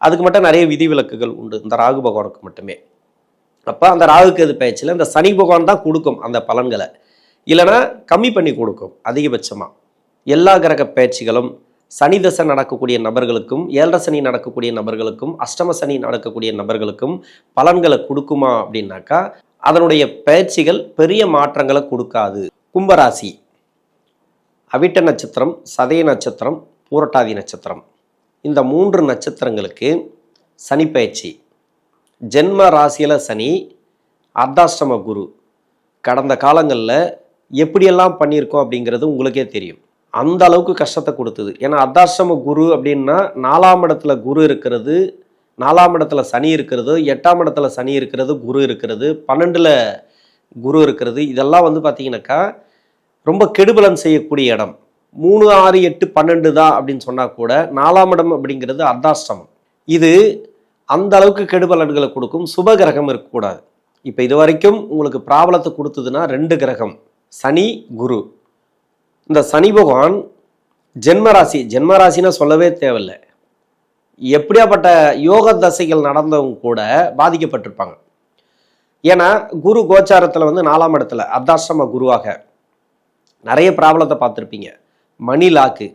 அதுக்கு மட்டும் நிறைய விதிவிலக்குகள் உண்டு. இந்த ராகு பகவானுக்கு மட்டுமே. அப்போ அந்த ராகுக்கு எது பயிற்சியில் இந்த சனி பகவான் தான் கொடுக்கும் அந்த பலன்களை. இல்லைன்னா கம்மி பண்ணி கொடுக்கும் அதிகபட்சமாக எல்லா கிரக பயிற்சிகளும் சனி தசை நடக்கக்கூடிய நபர்களுக்கும் ஏழரை சனி நடக்கக்கூடிய நபர்களுக்கும் அஷ்டம சனி நடக்கக்கூடிய நபர்களுக்கும் பலன்களை கொடுக்குமா அப்படின்னாக்கா அதனுடைய பயிற்சிகள் பெரிய மாற்றங்களை கொடுக்காது. கும்பராசி அவிட்ட நட்சத்திரம் சதய நட்சத்திரம் பூரட்டாதி நட்சத்திரம். இந்த மூன்று நட்சத்திரங்களுக்கு சனி பயிற்சி. ஜென்ம ராசியில் சனி அர்த்தாஷ்டம குரு. கடந்த காலங்களில் எப்படியெல்லாம் பண்ணியிருக்கோம் அப்படிங்கிறது உங்களுக்கே தெரியும். அந்த அளவுக்கு கஷ்டத்தை கொடுத்தது. ஏன்னா அர்த்தாஷ்டம குரு அப்படின்னா நாலாம் இடத்துல குரு இருக்கிறது நாலாம் இடத்துல சனி இருக்கிறது எட்டாம் இடத்துல சனி இருக்கிறது குரு இருக்கிறது பன்னெண்டில் குரு இருக்கிறது. இதெல்லாம் வந்து பார்த்திங்கனாக்கா ரொம்ப கெடுபலன் செய்யக்கூடிய இடம். மூணு ஆறு எட்டு பன்னெண்டு தான் அப்படின்னு சொன்னால் கூட நாலாம் இடம் அப்படிங்கிறது அர்த்தாஷ்டமம். இது அந்த அளவுக்கு கெடுபலன்களை கொடுக்கும். சுப கிரகம் இருக்கக்கூடாது. இப்போ இது வரைக்கும் உங்களுக்கு பிராபலத்தை கொடுத்ததுன்னா ரெண்டு கிரகம். சனி குரு. இந்த சனி பகவான் ஜென்மராசி. ஜென்மராசினா சொல்லவே தேவையில்லை. எப்படியாப்பட்ட யோக தசைகள் நடந்தவங்க கூட பாதிக்கப்பட்டிருப்பாங்க. ஏன்னா குரு கோச்சாரத்தில் வந்து நாலாம் இடத்துல அர்த்தாசிரம குருவாக. நிறைய ப்ராப்ளத்தை பார்த்துருப்பீங்க. மணி லாக்கு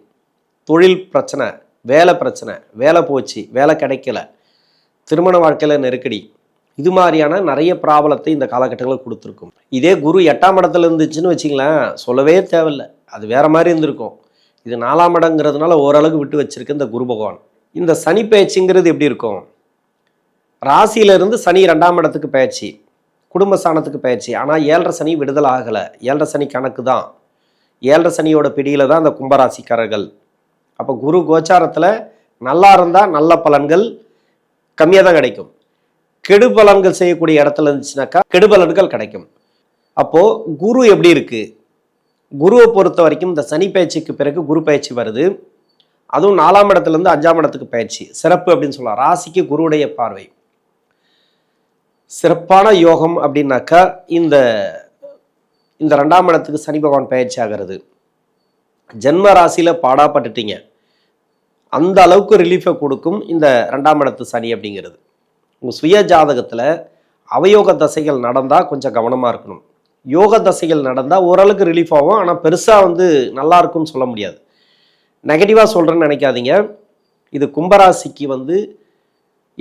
தொழில் பிரச்சனை வேலை பிரச்சனை வேலை போச்சு வேலை கிடைக்கல திருமண வாழ்க்கையில் நெருக்கடி இது மாதிரியான நிறைய ப்ராப்ளத்தை இந்த காலகட்டங்களில் கொடுத்துருக்கும். இதே குரு எட்டாம் இடத்துல இருந்துச்சுன்னு வச்சிங்களேன் சொல்லவே தேவையில்லை. அது வேற மாதிரி இருந்திருக்கும். இது நாலாம் இடங்கிறதுனால ஓரளவுக்கு விட்டு வச்சிருக்கு இந்த குரு பகவான். இந்த சனி பேச்சுங்கிறது எப்படி இருக்கும்? ராசியிலிருந்து சனி ரெண்டாம் இடத்துக்கு பேச்சு குடும்ப ஸ்தானத்துக்கு பேச்சு. ஆனால் ஏழரை சனி விடுதல் ஆகலை. ஏழரை சனி கணக்கு தான். ஏழரை சனியோட பிடியில தான் அந்த கும்பராசிக்காரர்கள். அப்போ குரு கோச்சாரத்தில் நல்லா இருந்தால் நல்ல பலன்கள் கம்மியாக தான் கிடைக்கும். கெடு பலன்கள் செய்யக்கூடிய இடத்துல இருந்துச்சுனாக்கா கெடு பலன்கள் கிடைக்கும். அப்போது குரு எப்படி இருக்கு? குருவை பொறுத்த வரைக்கும் இந்த சனி பயிற்சிக்கு பிறகு குரு பயிற்சி வருது. அதுவும் நாலாம் இடத்துல இருந்து அஞ்சாம் இடத்துக்கு பயிற்சி. சிறப்பு அப்படின்னு சொல்லலாம். ராசிக்கு குருவுடைய பார்வை. சிறப்பான யோகம் அப்படின்னாக்கா இந்த இந்த ரெண்டாம் இடத்துக்கு சனி பகவான் பயிற்சி ஆகிறது ஜென்ம ராசியில் பாடாப்பட்டுட்டீங்க. அந்த அளவுக்கு ரிலீஃபை கொடுக்கும் இந்த ரெண்டாம் இடத்து சனி அப்படிங்கிறது. உங்கள் சுய ஜாதகத்தில் அவயோக தசைகள் நடந்தால் கொஞ்சம் கவனமாக இருக்கணும். யோக தசைகள் நடந்தால் ஓரளவுக்கு ரிலீஃப் ஆகும். ஆனால் பெருசாக வந்து நல்லா இருக்கும்னு சொல்ல முடியாது. நெகட்டிவாக சொல்கிறேன்னு நினைக்காதீங்க. இது கும்பராசிக்கு வந்து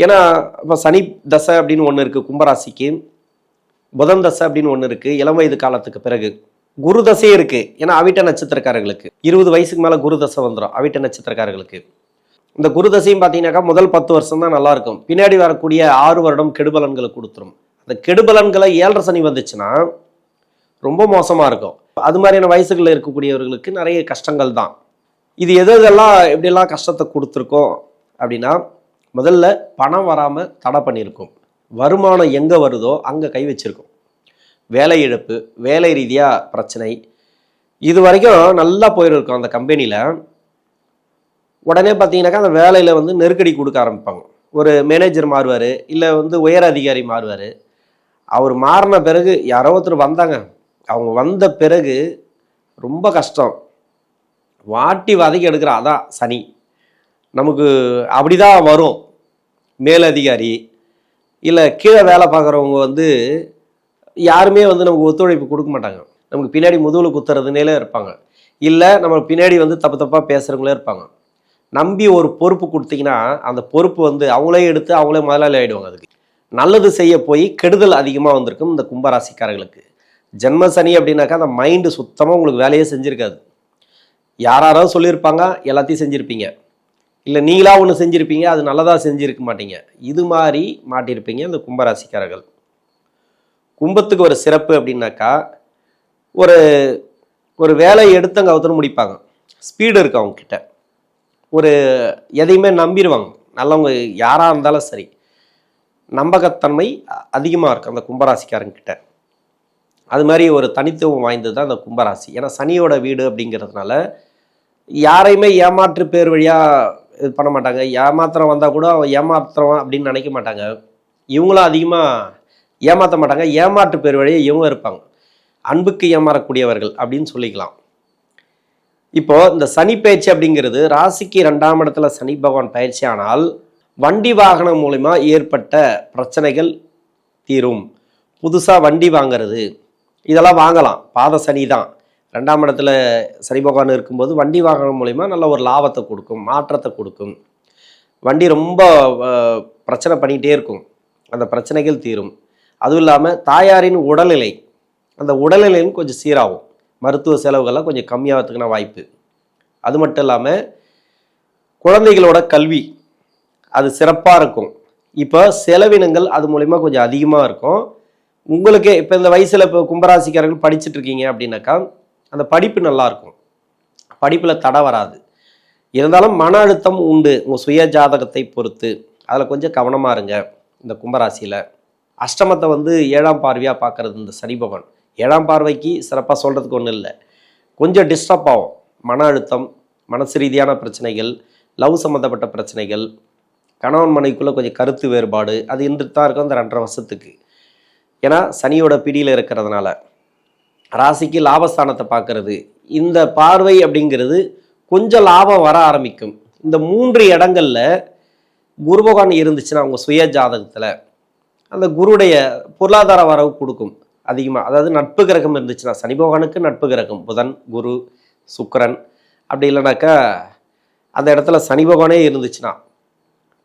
ஏன்னா இப்போ சனி தசை அப்படின்னு ஒன்று இருக்குது கும்பராசிக்கு. புதன் தசை அப்படின்னு ஒன்று இருக்குது இளம் வயது காலத்துக்கு பிறகு குரு தசையே இருக்குது ஏன்னா அவிட்ட நட்சத்திரக்காரர்களுக்கு. இருபது வயசுக்கு மேலே குரு தசை வந்துடும் அவிட்ட நட்சத்திரக்காரர்களுக்கு. இந்த குரு தசையும் பார்த்தீங்கன்னாக்கா முதல் பத்து வருஷம் தான் நல்லா இருக்கும். பின்னாடி வரக்கூடிய ஆறு வருடம் கெடுபலன்களை கொடுத்துரும். அந்த கெடுபலன்களை ஏழரை சனி வந்துச்சுன்னா ரொம்ப மோசமாக இருக்கும். அது மாதிரியான வயசுகளில் இருக்கக்கூடியவர்களுக்கு நிறைய கஷ்டங்கள் தான். இது எது எதெல்லாம் எப்படியெல்லாம் கஷ்டத்தை கொடுத்துருக்கோம் அப்படின்னா முதல்ல பணம் வராமல் தடை பண்ணியிருக்கும். வருமானம் எங்கே வருதோ அங்கே கை வச்சிருக்கும். வேலை இழப்பு வேலை ரீதியாக பிரச்சனை. இது வரைக்கும் நல்லா போயிருக்கும் அந்த கம்பெனியில் உடனே பார்த்தீங்கன்னாக்கா அந்த வேலையில் வந்து நெருக்கடி கொடுக்க ஆரம்பிப்பாங்க. ஒரு மேனேஜர் மாறுவார் இல்லை வந்து உயர் அதிகாரி மாறுவார். அவர் மாறின பிறகு யாரோ ஒருத்தர் வந்தாங்க. அவங்க வந்த பிறகு ரொம்ப கஷ்டம். வாட்டி வதக்கி எடுக்கிற அதான் சனி. நமக்கு அப்படிதான் வரும். மேலதிகாரி இல்லை கீழே வேலை பார்க்குறவங்க வந்து யாருமே வந்து நமக்கு ஒத்துழைப்பு கொடுக்க மாட்டாங்க. நமக்கு பின்னாடி முதுகில் குத்துறதுனேலே இருப்பாங்க. இல்லை நம்ம பின்னாடி வந்து தப்பு தப்பாக பேசுகிறவங்களே இருப்பாங்க. நம்பி ஒரு பொறுப்பு கொடுத்தீங்கன்னா அந்த பொறுப்பு வந்து அவங்களே எடுத்து அவங்களே முதலாளி ஆகிடுவாங்க அதுக்கு. நல்லது செய்ய போய் கெடுதல் அதிகமாக வந்திருக்கும் இந்த கும்பராசிக்காரர்களுக்கு. ஜென்ம சனி அப்படின்னாக்கா அந்த மைண்டு சுத்தமாக உங்களுக்கு வேலையே செஞ்சுருக்காது. யாராவது சொல்லியிருப்பாங்க எல்லாத்தையும் செஞ்சுருப்பீங்க. இல்லை நீங்களாக ஒன்று செஞ்சுருப்பீங்க அது நல்லதாக செஞ்சுருக்க மாட்டீங்க. இது மாதிரி மாட்டியிருப்பீங்க இந்த கும்பராசிக்காரர்கள். கும்பத்துக்கு ஒரு சிறப்பு அப்படின்னாக்கா ஒரு ஒரு வேலையை எடுத்து அங்கே ஒருத்தர் முடிப்பாங்க. ஸ்பீடு இருக்கு அவங்கக்கிட்ட ஒரு எதையுமே நம்பிடுவாங்க நல்லவங்க யாராக இருந்தாலும் சரி. நம்பகத்தன்மை அதிகமாக இருக்கும் அந்த கும்பராசிக்காரங்க கிட்ட அது மாதிரி ஒரு தனித்துவம் வாய்ந்தது தான் அந்த கும்பராசி. ஏன்னா சனியோட வீடு அப்படிங்கிறதுனால யாரையுமே ஏமாற்று பேர் வழியாக இது பண்ண மாட்டாங்க. ஏமாத்திரம் வந்தால் கூட அவன் ஏமாத்திரம் அப்படின்னு நினைக்க மாட்டாங்க. இவங்களும் அதிகமாக ஏமாற்ற மாட்டாங்க. ஏமாற்று பேர் வழியே இவங்க இருப்பாங்க. அன்புக்கு ஏமாறக்கூடியவர்கள் அப்படின்னு சொல்லிக்கலாம். இப்போது இந்த சனி பயிற்சி அப்படிங்கிறது ராசிக்கு ரெண்டாம் இடத்துல சனி பகவான் பயிற்சி ஆனால் வண்டி வாகனம் மூலிமா ஏற்பட்ட பிரச்சனைகள் தீரும். புதுசாக வண்டி வாங்கிறது. இதெல்லாம் வாங்கலாம். பாத சனி தான். ரெண்டாம் இடத்துல சனி பகவான் இருக்கும்போது வண்டி வாகனம் மூலிமா நல்ல ஒரு லாபத்தை கொடுக்கும் மாற்றத்தை கொடுக்கும். வண்டி ரொம்ப பிரச்சனை பண்ணிகிட்டே இருக்கும். அந்த பிரச்சனைகள் தீரும். அதுவும் இல்லாமல் தாயாரின் உடல்நிலை அந்த உடல்நிலையும் கொஞ்சம் சீராகும். மருத்துவ செலவுகள்லாம் கொஞ்சம் கம்மியாகிறதுக்கான வாய்ப்பு. அது மட்டும் இல்லாமல் குழந்தைகளோட கல்வி அது சிறப்பாக இருக்கும். இப்போ செலவினங்கள் அது மூலிமா கொஞ்சம் அதிகமாக இருக்கும். உங்களுக்கே இப்போ இந்த வயசில் இப்போ கும்பராசிக்காரர்கள் படிச்சுட்டு இருக்கீங்க அப்படின்னாக்கா அந்த படிப்பு நல்லா இருக்கும் படிப்பில் தடை வராது. இருந்தாலும் மன அழுத்தம் உண்டு. உங்கள் சுய ஜாதகத்தை பொறுத்து. அதில் கொஞ்சம் கவனமாக இருங்க. இந்த கும்பராசியில் அஷ்டமத்தை வந்து ஏழாம் பார்வையாக பார்க்குறது இந்த சனி பகவான். ஏழாம் பார்வைக்கு சிறப்பாக சொல்கிறதுக்கு ஒன்றும் இல்லை. கொஞ்சம் டிஸ்டர்ப் ஆகும். மன அழுத்தம் மனசு ரீதியான பிரச்சனைகள் லவ் சம்மந்தப்பட்ட பிரச்சனைகள் கணவன் மனைவிக்குள்ளே கொஞ்சம் கருத்து வேறுபாடு அது இருந்துட்டு தான் இருக்கும் அந்த ரெண்டரை வருஷத்துக்கு. ஏன்னா சனியோட பிடியில் இருக்கிறதுனால. ராசிக்கு லாபஸ்தானத்தை பார்க்கறது. இந்த பார்வை அப்படிங்கிறது கொஞ்சம் லாபம் வர ஆரம்பிக்கும். இந்த மூன்று இடங்களில் குரு பகவான் இருந்துச்சுன்னா அவங்க சுய ஜாதகத்தில் அந்த குருடைய பொருளாதார வரவு கொடுக்கும். அதிகமாக அதாவது நட்பு கிரகம் இருந்துச்சுன்னா சனி பகவானுக்கு நட்பு கிரகம் புதன் குரு சுக்கரன். அப்படி இல்லைனாக்கா அந்த இடத்துல சனி பகவானே இருந்துச்சுன்னா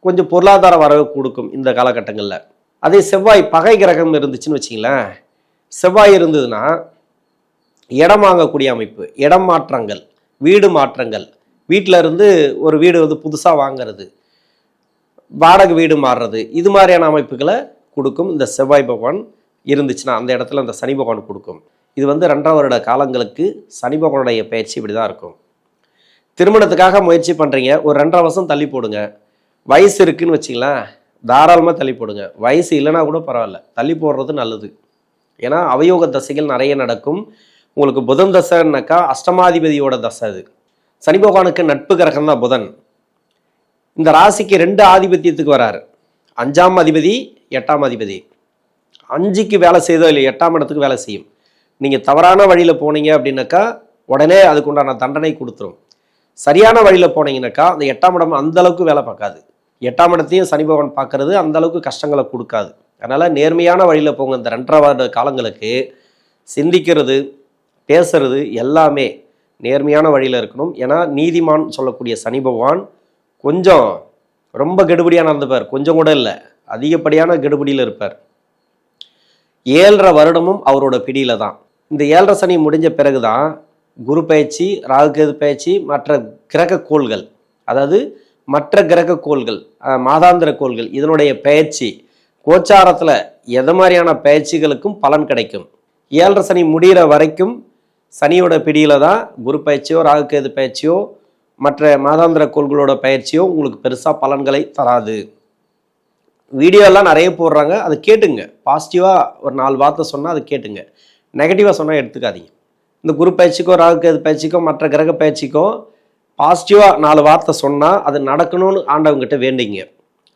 கொஞ்சம் பொருளாதார வரவு கொடுக்கும் இந்த காலகட்டங்களில். அதே செவ்வாய் பகை கிரகம் இருந்துச்சுன்னு வச்சிங்களேன் செவ்வாய் இருந்ததுன்னா இடம் வாங்கக்கூடிய அமைப்பு இடம் மாற்றங்கள் வீடு மாற்றங்கள். வீட்டில் இருந்து ஒரு வீடு வந்து புதுசாக வாங்குறது வாடகை வீடு மாறுறது இது மாதிரியான அமைப்புகளை கொடுக்கும். இந்த செவ்வாய் பகவான் இருந்துச்சுன்னா அந்த இடத்துல அந்த சனி பகவான் கொடுக்கும். இது வந்து ரெண்டாம் வருட காலங்களுக்கு சனி பகவானுடைய பயிற்சி இப்படி தான் இருக்கும். திருமணத்துக்காக முயற்சி பண்ணுறீங்க ஒரு ரெண்டரை வருஷம் தள்ளி போடுங்க. வயசு இருக்குதுன்னு வச்சிங்களேன் தாராளமாக தள்ளி போடுங்க. வயசு இல்லைன்னா கூட பரவாயில்ல தள்ளி போடுறது நல்லது. ஏன்னா அவயோக தசைகள் நிறைய நடக்கும். உங்களுக்கு புதன் தசைன்னாக்கா அஷ்டமாதிபதியோட தசை அது. சனி பகவானுக்கு நட்பு கிரகம் தான் புதன். இந்த ராசிக்கு ரெண்டு ஆதிபத்தியத்துக்கு வராரு. அஞ்சாம் அதிபதி எட்டாம் அதிபதி. அஞ்சுக்கு வேலை செய்தோ இல்லை எட்டாம் இடத்துக்கு வேலை செய்யும். நீங்கள் தவறான வழியில் போனீங்க அப்படின்னாக்கா உடனே அதுக்குண்டான தண்டனை கொடுத்துரும். சரியான வழியில் போனீங்கன்னாக்கா அந்த எட்டாம் இடம் அந்தளவுக்கு வேலை பார்க்காது. எட்டாம் இடத்தையும் சனி பகவான் பார்க்கறது அந்த அளவுக்கு கஷ்டங்களை கொடுக்காது. அதனால் நேர்மையான வழியில் போங்க இந்த ரெண்டரை வருட காலங்களுக்கு. சிந்திக்கிறது பேசுறது எல்லாமே நேர்மையான வழியில் இருக்கணும். ஏன்னா நீதிமான் சொல்லக்கூடிய சனி பகவான் கொஞ்சம் ரொம்ப கெடுபடியாக நடந்துப்பார். கொஞ்சம் கூட இல்லை. அதிகப்படியான கெடுபடியில் இருப்பார். ஏழரை வருடமும் அவரோட பிடியில் தான். இந்த ஏழரை சனி முடிஞ்ச பிறகு தான் குரு பயிற்சி ராகுகேது பயிற்சி மற்ற கிரக கோள்கள் அதாவது மற்ற கிரக கோள்கள் மாதாந்திர கோள்கள் இதனுடைய பயிற்சி கோச்சாரத்தில் எது மாதிரியான பயிற்சிகளுக்கும் பலன் கிடைக்கும்? ஏழரை சனி முடிகிற வரைக்கும் சனியோட பிடியில் தான் குரு பயிற்சியோ ராகுகேது பயிற்சியோ மற்ற மாதாந்திர கோள்களோட பயிற்சியோ உங்களுக்கு பெருசாக பலன்களை தராது. வீடியோ எல்லாம் நிறைய போடுறாங்க. அதை கேட்டுங்க. பாசிட்டிவாக ஒரு நாலு வார்த்தை சொன்னால் அதை கேட்டுங்க. நெகட்டிவாக சொன்னால் எடுத்துக்காதீங்க. இந்த குரு பயிற்சிக்கோ ராகுகேது பயிற்சிக்கோ மற்ற கிரக பயிற்சிக்கோ பாசிட்டிவாக நாலு வார்த்தை சொன்னால் அது நடக்கணும்னு ஆண்டவங்கிட்ட வேண்டிங்க.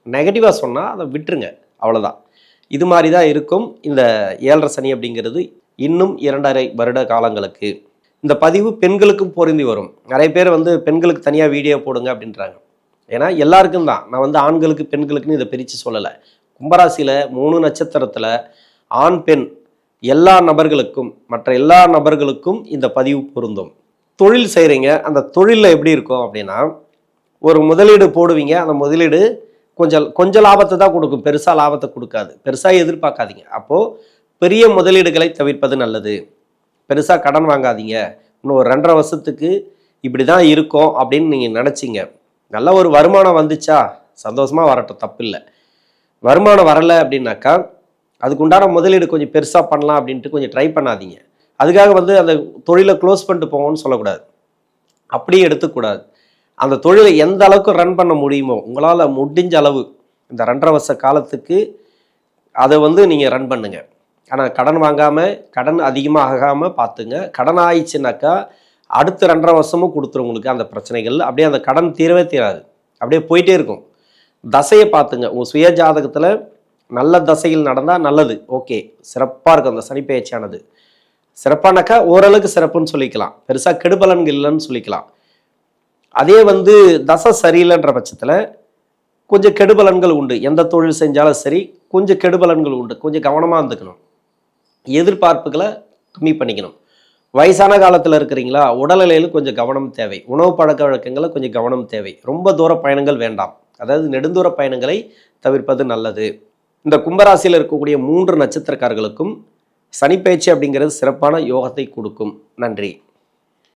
நெகட்டிவாக சொன்னால் அதை விட்டுருங்க. அவ்வளோதான் இது மாதிரி தான் இருக்கும் இந்த ஏழரை சனி அப்படிங்கிறது. இன்னும் இரண்டரை வருட காலங்களுக்கு. இந்த பதிவு பெண்களுக்கும் பொருந்தி வரும். நிறைய பேர் வந்து பெண்களுக்கு தனியாக வீடியோ போடுங்க அப்படின்றாங்க. ஏன்னா எல்லாருக்கும் தான். நான் வந்து ஆண்களுக்கு பெண்களுக்குன்னு இதை பிரித்து சொல்லலை. கும்பராசியில் மூணு நட்சத்திரத்தில் ஆண் பெண் எல்லா நபர்களுக்கும் மற்ற எல்லா நபர்களுக்கும் இந்த பதிவு பொருந்தும். தொழில் செய்கிறீங்க அந்த தொழிலில் எப்படி இருக்கும் அப்படின்னா ஒரு முதலீடு போடுவீங்க. அந்த முதலீடு கொஞ்சம் கொஞ்சம் லாபத்தை தான் கொடுக்கும். பெருசாக லாபத்தை கொடுக்காது. பெருசாக எதிர்பார்க்காதீங்க. அப்போது பெரிய முதலீடுகளை தவிர்ப்பது நல்லது. பெருசாக கடன் வாங்காதீங்க. இன்னும் ஒரு ரெண்டரை வருஷத்துக்கு இப்படி தான் இருக்கும் அப்படின்னு நீங்கள் நினச்சிங்க. நல்ல ஒரு வருமானம் வந்துச்சா? சந்தோஷமாக வரட்டும் தப்பில்லை. வருமானம் வரலை அப்படின்னாக்கா அதுக்கு உண்டான முதலீடு கொஞ்சம் பெருசாக பண்ணலாம் அப்படின்ட்டு கொஞ்சம் ட்ரை பண்ணாதீங்க. அதுக்காக வந்து அந்த தொழிலை க்ளோஸ் பண்ணிட்டு போவோம்னு சொல்லக்கூடாது. அப்படியே எடுத்துக்கூடாது. அந்த தொழிலை எந்த அளவுக்கு ரன் பண்ண முடியுமோ உங்களால் முடிஞ்ச அளவு இந்த ரெண்டரை வருஷ காலத்துக்கு அதை வந்து நீங்கள் ரன் பண்ணுங்கள் ஆனால் கடன் வாங்காமல் கடன் அதிகமாக ஆகாமல் பார்த்துங்க. கடன் ஆயிடுச்சுனாக்கா அடுத்த ரெண்டரை வருஷமும் கொடுத்துரும் உங்களுக்கு அந்த பிரச்சனைகள். அப்படியே அந்த கடன் தீரவே தீராது. அப்படியே போயிட்டே இருக்கும். தசையை பார்த்துங்க. உங்கள் சுய ஜாதகத்தில் நல்ல தசைகள் நடந்தால் நல்லது. ஓகே. சிறப்பாக இருக்கும் அந்த சனி பயிற்சியானது சிறப்பானாக்கா ஓரளவுக்கு சிறப்புன்னு சொல்லிக்கலாம். பெருசாக கெடுபலன்கள் இல்லைன்னு சொல்லிக்கலாம். அதே வந்து தசை சரியில்லைன்ற பட்சத்தில் கொஞ்சம் கெடுபலன்கள் உண்டு. எந்த தொழில் செஞ்சாலும் சரி கொஞ்சம் கெடுபலன்கள் உண்டு. கொஞ்சம் கவனமாக இருந்துக்கணும். எதிர்பார்ப்புகளை கம்மி பண்ணிக்கணும். வயசான காலத்தில் இருக்கிறீங்களா? உடல்நிலையில் கொஞ்சம் கவனம் தேவை. உணவு பழக்க வழக்கங்களை கொஞ்சம் கவனம் தேவை. ரொம்ப தூர பயணங்கள் வேண்டாம். அதாவது நெடுந்தூர பயணங்களை தவிர்ப்பது நல்லது. இந்த கும்பராசியில் இருக்கக்கூடிய மூன்று நட்சத்திரக்காரர்களுக்கும் சனிப்பயிற்சி அப்படிங்கிறது சிறப்பான யோகத்தை கொடுக்கும். நன்றி.